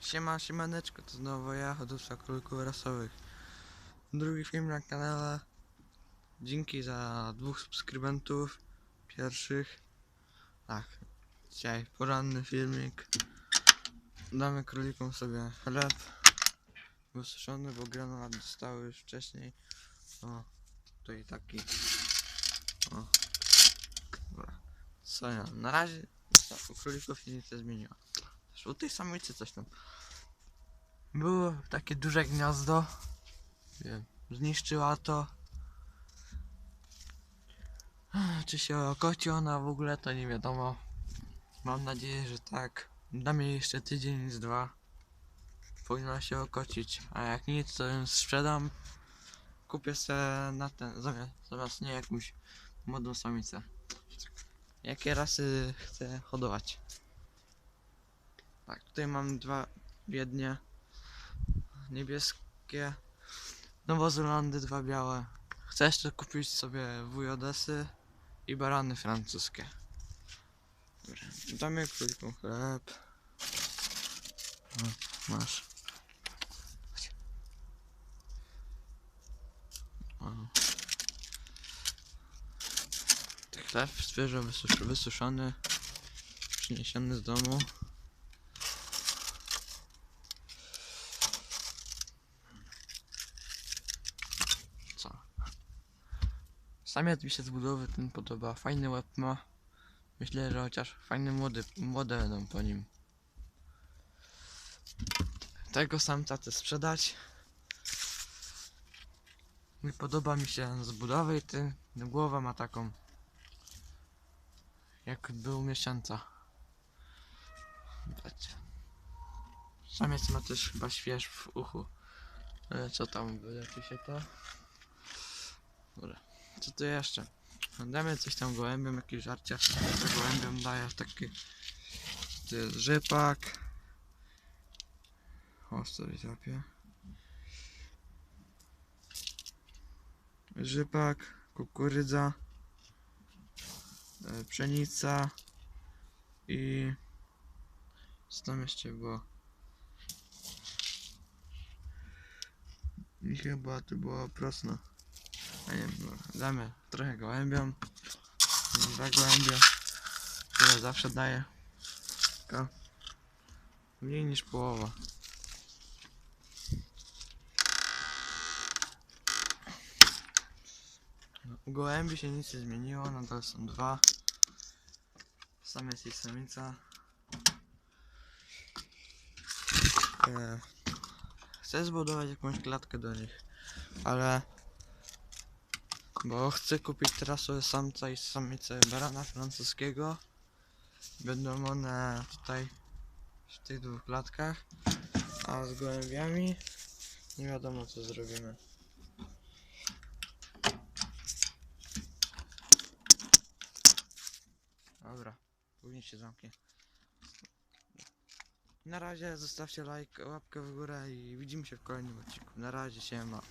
Siema, siemaneczko, to znowu ja, hodowca królików rasowych. Drugi film na kanale. Dzięki za dwóch subskrybentów. Pierwszych. Tak, dzisiaj poranny filmik. Damy królikom sobie chleb. Wysuszony, bo granulat dostały już wcześniej. O, tutaj taki. O. Dobra. Co ja, na razie u królików nic nie zmieniło. U tej samicy coś tam. Było takie duże gniazdo. Wiem, zniszczyła to. Czy się okoci ona w ogóle, to nie wiadomo. Mam nadzieję, że tak. Dam jej jeszcze tydzień z dwa. Powinna się okocić. A jak nic, to ją sprzedam. Kupię se na ten, zamiast, zamiast nie jakąś młodą samicę. Jakie rasy chcę hodować? Tak, tutaj mam dwa wiednie. Niebieskie. Nowozelandy, dwa białe. Chcę jeszcze kupić sobie wujodesy i barany francuskie. Dobra, damy królikom chleb. O, masz. Chleb świeżo wysusz wysuszony. Przyniesiony z domu. Samiec mi się z budowy ten podoba. Fajny łeb ma. Myślę, że chociaż fajne młody, młode będą po nim. Tego samca chcę sprzedać. Nie podoba mi się z budowy i ten głowa ma taką jak był miesiąca. Samiec ma też chyba śwież w uchu. Co tam, wyleczy się to? Dobra. Co tu jeszcze? Damy coś tam gołębiom, jakieś żarcia. Gołębiom daję taki to jest rzepak. O, sobie złapię. Rzepak, kukurydza, e, pszenica i co tam jeszcze było? I chyba to było prosno. Damy trochę gołębiom. Dwa gołębie. Tyle zawsze daję. Tylko mniej niż połowa. No, U gołębi się nic nie zmieniło, nadal są dwa. Samiec i samica. E, chcę zbudować jakąś klatkę do nich, ale bo chcę kupić teraz sobie samca i samicę barana francuskiego. Będą one tutaj w tych dwóch klatkach, a z gołębiami nie wiadomo co zrobimy. Dobra, później się zamknie. Na razie zostawcie like, łapkę w górę i widzimy się w kolejnym odcinku. Na razie się ma.